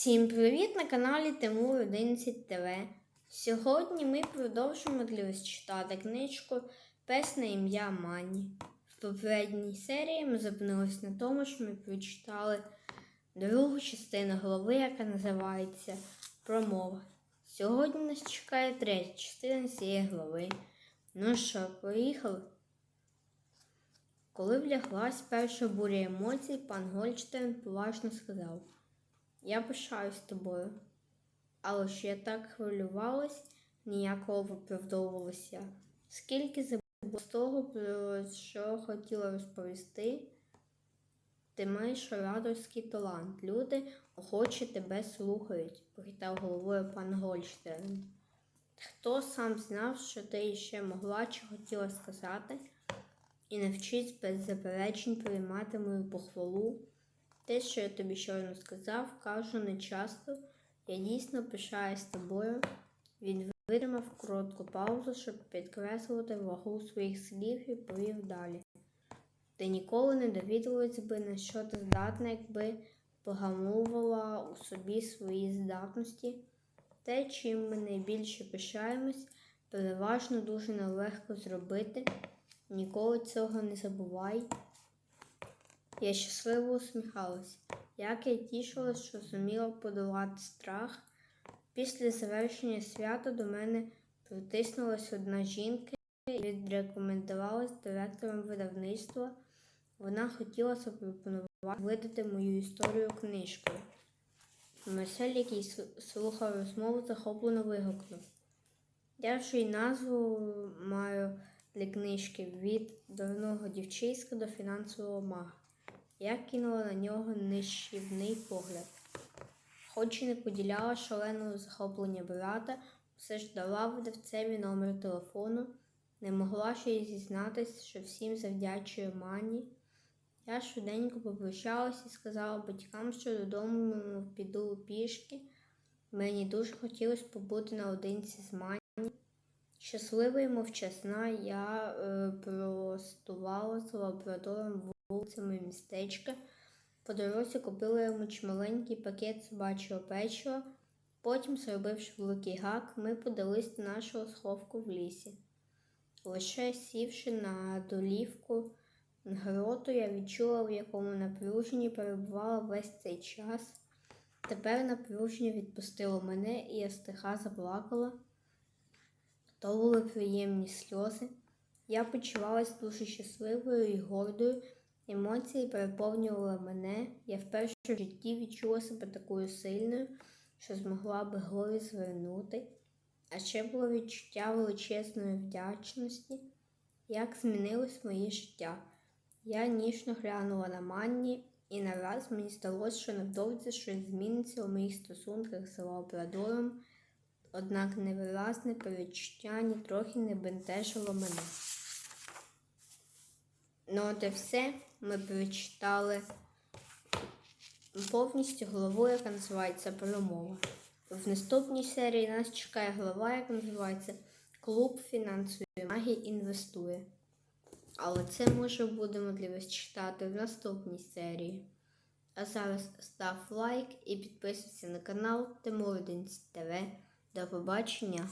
Всім привіт на каналі Тимур 11 ТВ. Сьогодні ми продовжимо для вас читати книжку Пес на ім'я Мані. В попередній серії ми зупинилися на тому, що ми прочитали другу частину голови, яка називається Промова. Сьогодні нас чекає третя частина цієї глави. Ну що, поїхали? Коли вляглась перша буря емоцій, пан Гольштейн поважно сказав. Я пишаюсь тобою. Але ж я так хвилювалась, ніякого виправдовувалася. Скільки забула з того, про що хотіла розповісти, ти маєш ораторський талант. Люди охоче тебе слухають, похитав головою пан Гольштерн. Хто сам знав, що ти ще могла чи хотіла сказати, і навчись без заперечень приймати мою похвалу. Те, що я тобі щойно сказав, кажу не часто. Я дійсно пишаюсь тобою. Він витримав коротку паузу, щоб підкреслити вагу своїх слів і повів далі. Ти ніколи не довідалась би, на що ти здатна, якби погамовувала у собі свої здатності. Те, чим ми найбільше пишаємось, переважно дуже нелегко зробити. Ніколи цього не забувай. Я щасливо усміхалась, як я тішилась, що зуміла подолати страх. Після завершення свята до мене притиснулась одна жінка і відрекомендувалась директором видавництва. Вона хотіла запропонувати видати мою історію книжкою. Марсель, який слухав розмову, захоплено вигукнув. Я вже й назву маю для книжки від дурного дівчиська до фінансового мага. Я кинула на нього нищівний погляд. Хоч і не поділяла шаленого захоплення брата, все ж дала видавцеві номер телефону, не могла ще й зізнатись, що всім завдячує мані. Я швиденько попрощалась і сказала батькам, що додому піду пішки. Мені дуже хотілося побути наодинці з мані. Щаслива і мовчасна, я е, простувала з лабрадором вулицями містечка. По дорозі купила йому чималенький пакет собачого печива. Потім, зробивши великий гак, ми подались до нашого сховку в лісі. Лише сівши на долівку гроту, я відчула, в якому напруженні перебувала весь цей час. Тепер напруження відпустило мене, і я стиха заплакала. То були приємні сльози. Я почувалася дуже щасливою і гордою. Емоції переповнювали мене. Я вперше в житті відчула себе такою сильною, що змогла би горі звернути. А ще було відчуття величезної вдячності, як змінилось моє життя. Я ніжно глянула на манні, і нараз мені здалося, що невдовзі щось зміниться у моїх стосунках з лабрадором, однак невиразне перечуття нітрохи не бентежило мене. Ну, от і все ми прочитали повністю главу, яка називається Промова. В наступній серії нас чекає глава, яка називається Клуб фінансової магії інвестує. Але це ми вже будемо для вас читати в наступній серії. А зараз став лайк і підписуйся на канал Тимурдинць ТВ. До побачення!